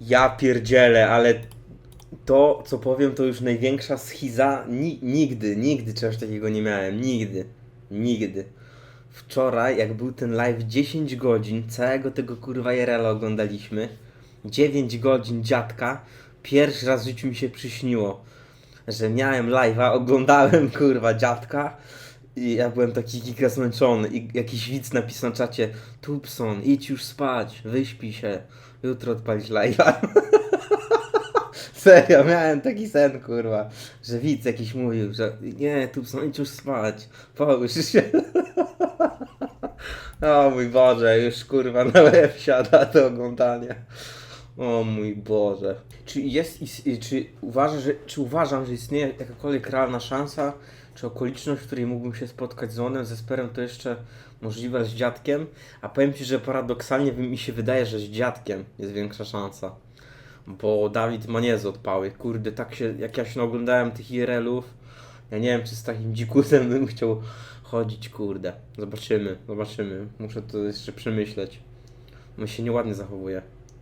Ja pierdzielę, ale to, co powiem, to już największa schiza. Ni nigdy, nigdy czegoś takiego nie miałem. Nigdy. Nigdy. Wczoraj, jak był ten live 10 godzin, całego tego kurwa Jerela oglądaliśmy. 9 godzin dziadka. Pierwszy raz w życiu mi się przyśniło, że miałem live'a, oglądałem kurwa dziadka. I ja byłem taki giga zmęczony i jakiś widz napisał na czacie Tubson, idź już spać, wyśpij się, jutro odpalić live'a. Serio, miałem taki sen, kurwa, że widz jakiś mówił, że nie, Tubson, idź już spać, połóż się. O mój Boże, już kurwa na łeb siada to oglądanie. O mój Boże. Czy jest, czy uważasz, czy uważam, że istnieje jakakolwiek realna szansa, czy okoliczność, w której mógłbym się spotkać z Onem, z Esperem, to jeszcze możliwe z dziadkiem? A powiem Ci, że paradoksalnie mi się wydaje, że z dziadkiem jest większa szansa. Bo Dawid ma niezłe odpały. Kurde, tak się, jak ja się oglądałem tych IRL-ów, ja nie wiem, czy z takim dzikusem bym chciał chodzić, kurde. Zobaczymy, zobaczymy. Muszę to jeszcze przemyśleć. On się nieładnie zachowuje.